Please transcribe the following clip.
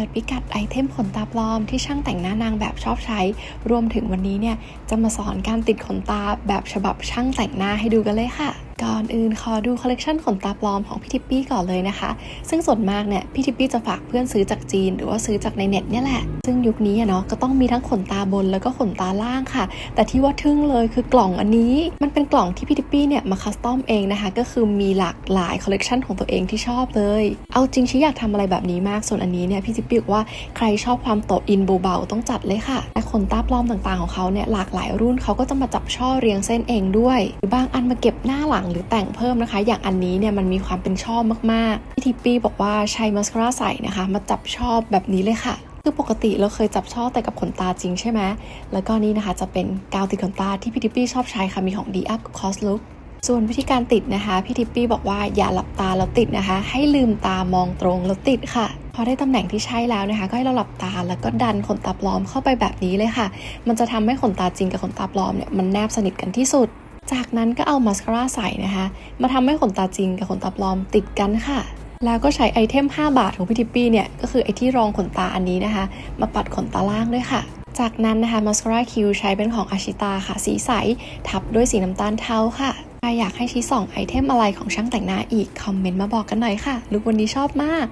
ปิดพิกัดไอเทมขนตาปลอมที่ช่างแต่งหน้านางแบบชอบใช้ รวมถึงวันนี้เนี่ยจะมาสอนการติดขนตาแบบฉบับช่างแต่งหน้าให้ดูกันเลยค่ะ ก่อนอื่นขอดูคอลเลกชันขนตาปลอมของพี่ทิปปี้ก่อนเลยนะคะ ซึ่งส่วนมากเนี่ยพี่ทิปปี้จะฝากเพื่อนซื้อจากจีน หรือว่าซื้อจากในเน็ตเนี่ยแหละ ซึ่งยุคนี้เนาะก็ต้องมีทั้งขนตาบนแล้วก็ขนตาล่างค่ะ แต่ที่ว่าทึ่งเลยคือกล่องอันนี้ มันเป็นกล่องที่พี่ทิปปี้เนี่ยมาคัสตอมเองนะคะ ก็คือมีหลากหลายคอลเลกชันของตัวเองที่ชอบเลย เอาจริงชี้อยากทำอะไรแบบนี้มาก ส่วนอันนี้เนี่ยพี่ทิปปี้บอกว่าใครชอบความโตอินเบาๆต้องจัดเลยค่ะและขนตาปลอมต่างๆของเขาเนี่ยหลากหลายรุ่นเขาก็จะมาจับช่อเรียงเส้นเองด้วยหรือบางอันมาเก็บหน้าหลังหรือแต่งเพิ่มนะคะ อย่างอันนี้เนี่ยมันมีความเป็นช่อมากๆพี่ทิปปี้บอกว่าใช้มัสคาร่าใส่นะคะ มาจับช่อแบบนี้เลยค่ะคือปกติเราเคยจับช่อแต่กับขนตาจริงใช่ไหม แล้วก็นี่นะคะจะเป็นกาวติดขนตาที่พี่ทิปปี้ชอบใช้ค่ะมีของ D Up กับ Cos Look ส่วนวิธีการติดนะคะ พี่ทิปปี้บอกว่าอย่าหลับตาแล้วติดนะคะ ให้ลืมตามองตรงแล้วติดค่ะ พอได้ตำแหน่งที่ใช่แล้วนะคะ ก็ให้เราหลับตาแล้วก็ดันขนตาปลอมเข้าไปแบบนี้เลยค่ะ มันจะทำให้ขนตาจริงกับขนตาปลอมเนี่ยมันแนบสนิทกันที่สุด จากนั้นก็เอามาสคาร่าใส่นะคะ มาทำให้ขนตาจริงกับขนตาปลอมติดกันค่ะ แล้วก็ใช้ไอเทม 5 บาทของพี่ทิปปี้เนี่ย ก็คือไอที่รองขนตาอันนี้นะคะ มาปัดขนตาล่างด้วยค่ะ จากนั้นนะคะมาสคาร่าคิวใช้เป็นของอาชิตาค่ะ สีใส ทับด้วยสีน้ำตาลเทาค่ะใครอยากให้ชี้ส่องไอเทมอะไรของช่างแต่งหน้าอีก คอมเมนต์มาบอกกันหน่อยค่ะลุควันนี้ชอบมาก